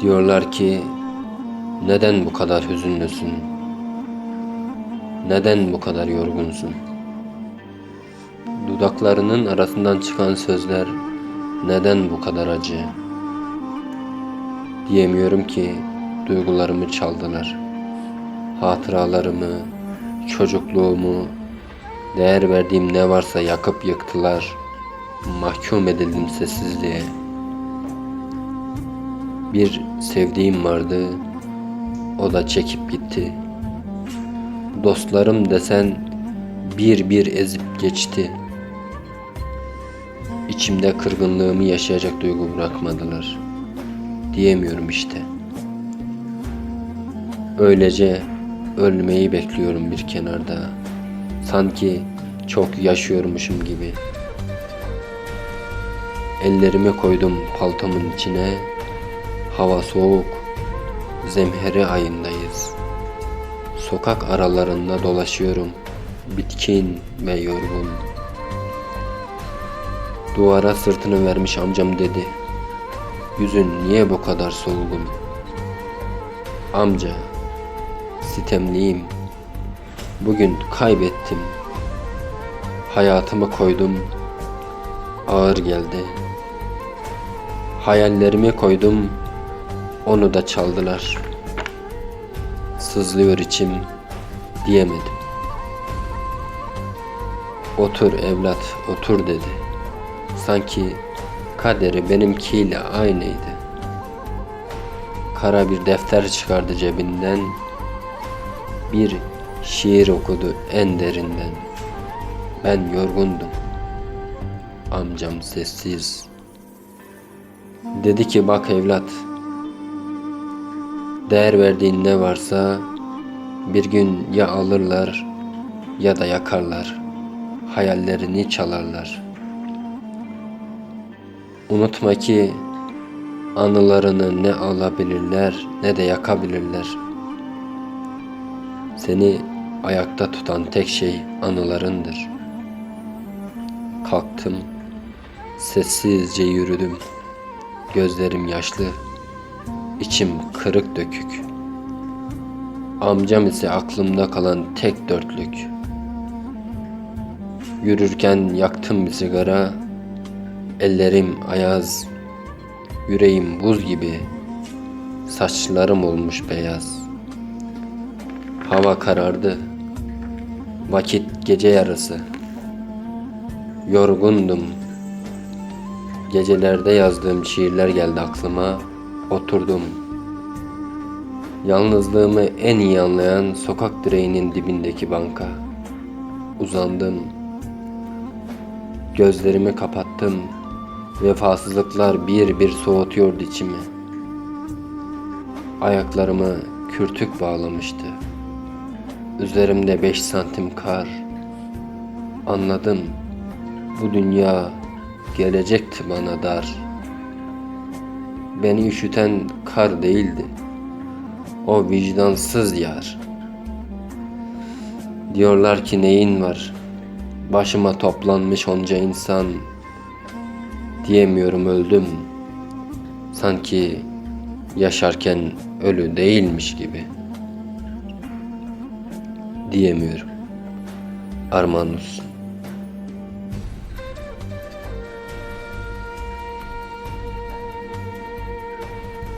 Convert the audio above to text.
Diyorlar ki neden bu kadar hüzünlüsün? Neden bu kadar yorgunsun? Dudaklarının arasından çıkan sözler neden bu kadar acı? Diyemiyorum ki duygularımı çaldılar. Hatıralarımı, çocukluğumu, değer verdiğim ne varsa yakıp yıktılar. Mahkum edildim sessizliğe. Bir sevdiğim vardı, o da çekip gitti. Dostlarım desen bir bir ezip geçti. İçimde kırgınlığımı yaşayacak duygu bırakmadılar. Diyemiyorum işte. Öylece ölmeyi bekliyorum bir kenarda. Sanki çok yaşıyormuşum gibi. Ellerimi koydum paltomun içine. Hava soğuk. Zemheri ayındayız. Sokak aralarında dolaşıyorum. Bitkin ve yorgun. Duvara sırtını vermiş amcam dedi. Yüzün niye bu kadar solgun? Amca, sitemliyim. Bugün kaybettim. Hayatımı koydum. Ağır geldi. Hayallerimi koydum. Onu da çaldılar. Sızlıyor içim diyemedim. Otur evlat, otur dedi. Sanki kaderi benimkiyle aynıydı. Kara bir defter çıkardı cebinden. Bir şiir okudu en derinden. Ben yorgundum. Amcam sessiz. Dedi ki bak evlat. Değer verdiğin ne varsa bir gün ya alırlar ya da yakarlar. Hayallerini çalarlar. Unutma ki anılarını ne alabilirler ne de yakabilirler. Seni ayakta tutan tek şey anılarındır. Kalktım, sessizce yürüdüm. Gözlerim yaşlı, içim kırık dökük. Amcam ise aklımda kalan tek dörtlük. Yürürken yaktım bir sigara, ellerim ayaz, yüreğim buz gibi, saçlarım olmuş beyaz. Hava karardı, vakit gece yarısı. Yorgundum. Gecelerde yazdığım şiirler geldi aklıma. Oturdum. Yalnızlığımı en iyi anlayan sokak direğinin dibindeki banka. Uzandım. Gözlerimi kapattım. Vefasızlıklar bir bir soğutuyordu içimi. Ayaklarımı kürtük bağlamıştı. Üzerimde beş santim kar. Anladım. Bu dünya gelecekti bana dar. Beni üşüten kar değildi. O vicdansız yar. Diyorlar ki neyin var? Başıma toplanmış onca insan. Diyemiyorum öldüm. Sanki yaşarken ölü değilmiş gibi. Diyemiyorum. Armanus.